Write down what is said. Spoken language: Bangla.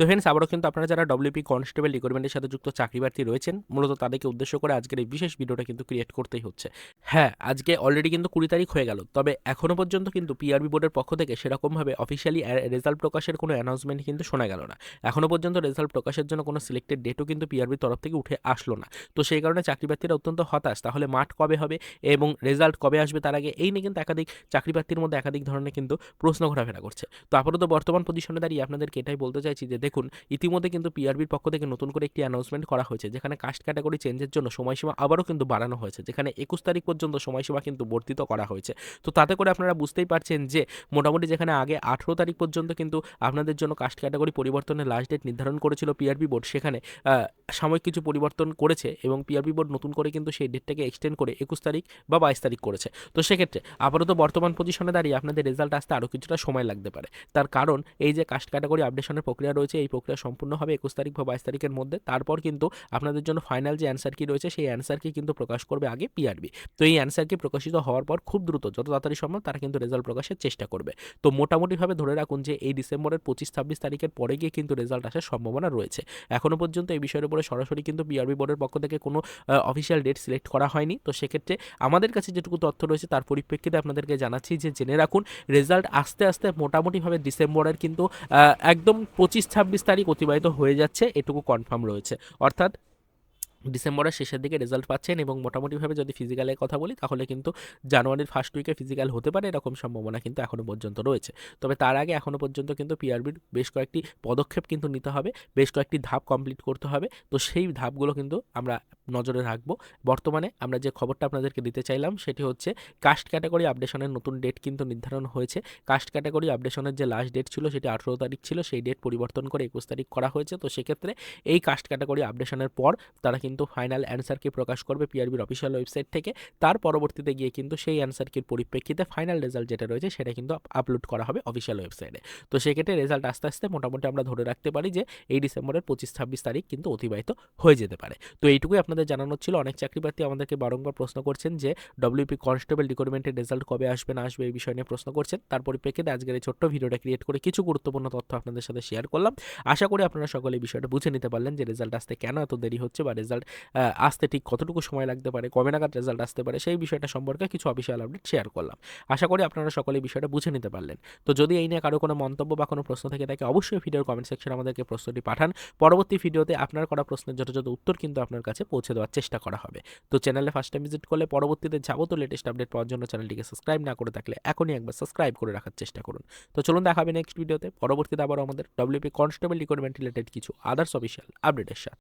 তো ফ্রেন্ডস আবারও কিন্তু আপনারা যারা ডব্লিউপি কনস্টেবল রিক্রুটমেন্টের সাথে যুক্ত চাকরি প্রার্থী রয়েছেন, মূলত তাদেরকে উদ্দেশ্য করে আজকের এই বিশেষ ভিডিওটা কিন্তু ক্রিয়েট করতেই হচ্ছে। হ্যাঁ আজকে অলরেডি কিন্তু কুড়ি তারিখ হয়ে গেল, তবে এখনও পর্যন্ত কিন্তু পিআরবি বোর্ডের পক্ষ থেকে সেরকমভাবে অফিসিয়ালি রেজাল্ট প্রকাশের কোনো অ্যানাউন্সমেন্ট কিন্তু শোনা গেল না। এখনও পর্যন্ত রেজাল্ট প্রকাশের জন্য কোনো সিলেক্টেড ডেটও কিন্তু পিআরবির তরফ থেকে উঠে আসলো না। তো সেই কারণে চাকরি প্রার্থীরা অত্যন্ত হতাশ। তাহলে মাঠ কবে হবে এবং রেজাল্ট কবে আসবে তার আগে এই নিয়ে কিন্তু একাধিক চাকরি প্রার্থীর মধ্যে একাধিক ধরনের কিন্তু প্রশ্ন ঘোরাফেরা করছে। তো আপাতত বর্তমান পজিশনে দাঁড়িয়ে আপনাদেরকে এটাই বলতে চাইছি যে দেখুন, ইতিমধ্যে কিন্তু পিআরবির পক্ষ থেকে নতুন করে একটি অ্যানাউন্সমেন্ট করা হয়েছে, যেখানে কাস্ট ক্যাটাগরি চেঞ্জের জন্য সময়সীমা আবারও কিন্তু বাড়ানো হয়েছে, যেখানে একুশ তারিখ পর্যন্ত সময়সীমা কিন্তু বর্ধিত করা হয়েছে। তো তাতে করে আপনারা বুঝতেই পারছেন যে, মোটামুটি যেখানে আগে আঠেরো তারিখ পর্যন্ত কিন্তু আপনাদের জন্য কাস্ট ক্যাটাগরি পরিবর্তনের লাস্ট ডেট নির্ধারণ করেছিল পিআরবি বোর্ড সেখানে সাময়িক কিছু পরিবর্তন করেছে এবং পিআরবি বোর্ড নতুন করে কিন্তু সেই ডেটটাকে এক্সটেন্ড করে একুশ তারিখ বা বাইশ তারিখ করেছে। তো সেক্ষেত্রে আপাতত বর্তমান পজিশনে দাঁড়িয়ে আপনাদের রেজাল্ট আসতে আরও কিছুটা সময় লাগতে পারে। তার কারণ এই যে কাস্ট ক্যাটাগরি আপডেশনের প্রক্রিয়া রয়েছে এই প্রক্রিয়া সম্পূর্ণ হবে একুশ তারিখ বা বাইশ তারিখের মধ্যে। তারপর কিন্তু আপনাদের জন্য ফাইনাল যে অ্যান্সার কি রয়েছে, সেই অ্যান্সারকে কিন্তু প্রকাশ করবে আগে পিআরবি তো এই অ্যান্সারকে প্রকাশিত হওয়ার পর খুব দ্রুত, যত তাড়াতাড়ি সম্ভব তারা কিন্তু রেজাল্ট প্রকাশের চেষ্টা করবে। তো মোটামুটিভাবে ধরে রাখুন যে এই ডিসেম্বরের পঁচিশ, ছাব্বিশ তারিখের পরে গিয়ে কিন্তু রেজাল্ট আসার সম্ভাবনা রয়েছে। এখনও পর্যন্ত এই বিষয়ের উপরে সরাসরি কিন্তু পিআরবি বোর্ডের পক্ষ থেকে কোনো অফিসিয়াল ডেট সিলেক্ট করা হয়নি। তো সেক্ষেত্রে আমাদের কাছে যেটুকু তথ্য রয়েছে তার পরিপ্রেক্ষিতে আপনাদেরকে জানাচ্ছি যে, জেনে রাখুন রেজাল্ট আস্তে আস্তে মোটামুটিভাবে ডিসেম্বরের কিন্তু একদম পঁচিশ ছাব্বিশ তারিখ অতিবাহিত হয়ে যাচ্ছে এটুকু কনফার্ম রয়েছে। অর্থাৎ ডিসেম্বরের শেষের দিকে রেজাল্ট পাচ্ছেন এবং মোটামুটিভাবে যদি ফিজিক্যালের কথা বলি, তাহলে কিন্তু জানুয়ারির ফার্স্ট উইকে ফিজিক্যাল হতে পারে এরকম সম্ভাবনা কিন্তু এখনও পর্যন্ত রয়েছে। তবে তার আগে এখনও পর্যন্ত কিন্তু পিআরবির বেশ কয়েকটি পদক্ষেপ কিন্তু নিতে হবে, বেশ কয়েকটি ধাপ কমপ্লিট করতে হবে। তো সেই ধাপগুলো কিন্তু আমরা নজরে রাখব। বর্তমানে আমরা যে খবরটা আপনাদেরকে দিতে চাইলাম, সেটি হচ্ছে কাস্ট ক্যাটাগরি আপডেশনের নতুন ডেট কিন্তু নির্ধারণ হয়েছে। কাস্ট ক্যাটাগরি আপডেশনের যে লাস্ট ডেট ছিল, সেটি আঠেরো তারিখ ছিল, সেই ডেট পরিবর্তন করে একুশ তারিখ করা হয়েছে। তো সেক্ষেত্রে এই কাস্ট ক্যাটাগরি আপডেশনের পর তারা কিন্তু ফাইনাল অ্যান্সারকে প্রকাশ করবে পিআরবির অফিসিয়াল ওয়েবসাইট থেকে। তার পরবর্তীতে গিয়ে কিন্তু সেই অ্যান্সার অ্যান্সারকির পরিপ্রেক্ষিতে ফাইনাল রেজাল্ট যেটা রয়েছে সেটা কিন্তু আপলোড করা হবে অফিসিয়াল ওয়েবসাইটে। তো সেক্ষেত্রে রেজাল্ট আস্তে আস্তে মোটামুটি আমরা ধরে রাখতে পারি যে এই ডিসেম্বরের পঁচিশ, ছাব্বিশ তারিখ কিন্তু অতিবাহিত হয়ে যেতে পারে। তো এইটুকুই আপনাদের জানানো ছিল। অনেক চাকরি প্রার্থী আমাদেরকে বারংবার প্রশ্ন করছেন যে ডব্লিউপি কনস্টেবল রিক্রুটমেন্টের রেজাল্ট কবে আসবে, না আসবে এই বিষয় নিয়ে প্রশ্ন করছেন। তার পরিপ্রেক্ষিতে আজকের এই ছোট্ট ভিডিওটা ক্রিয়েট করে কিছু গুরুত্বপূর্ণ তথ্য আপনাদের সাথে শেয়ার করলাম। আশা করি আপনারা সকলে এই বিষয়টা বুঝে নিতে পারলেন যে রেজাল্ট আসতে কেন এত দেরি হচ্ছে বা রেজাল্ট আসতে ঠিক কতটুকু সময় লাগতে পারে, কবে নাগাদ রেজাল্ট আসতে পারে, সেই বিষয়টা সম্পর্কে কিছু অফিসিয়াল আপডেট শেয়ার করলাম। আশা করি আপনারা সকলে বিষয়টা বুঝে নিতে পারলেন। তো যদি এই নিয়ে কারও কোনো মন্তব্য বা কোনো প্রশ্ন থেকে থাকে, অবশ্যই ভিডিওর কমেন্ট সেকশনে আমাদেরকে প্রশ্নটি পাঠান। পরবর্তী ভিডিওতে আপনার করা প্রশ্নের যথাযথ উত্তর কিন্তু আপনার কাছে পৌঁছে দেওয়ার চেষ্টা করা হবে। তো চ্যানেলে ফার্স্ট টাইম ভিজিট করলে পরবর্তীতে যাবতীয় লেটেস্ট আপডেট পাওয়ার জন্য চ্যানেলটিকে সাবস্ক্রাইব না করে থাকলে এখনই একবার সাবস্ক্রাইব করে রাখার চেষ্টা করুন। তো চলুন দেখাবে নেক্সট ভিডিওতে পরবর্তীতে আবার আমাদের ডব্লিউপি কনস্টেবল রিক্রুটমেন্ট রিলেটেড কিছু আদার্স অফিসিয়াল আপডেটের সাথে।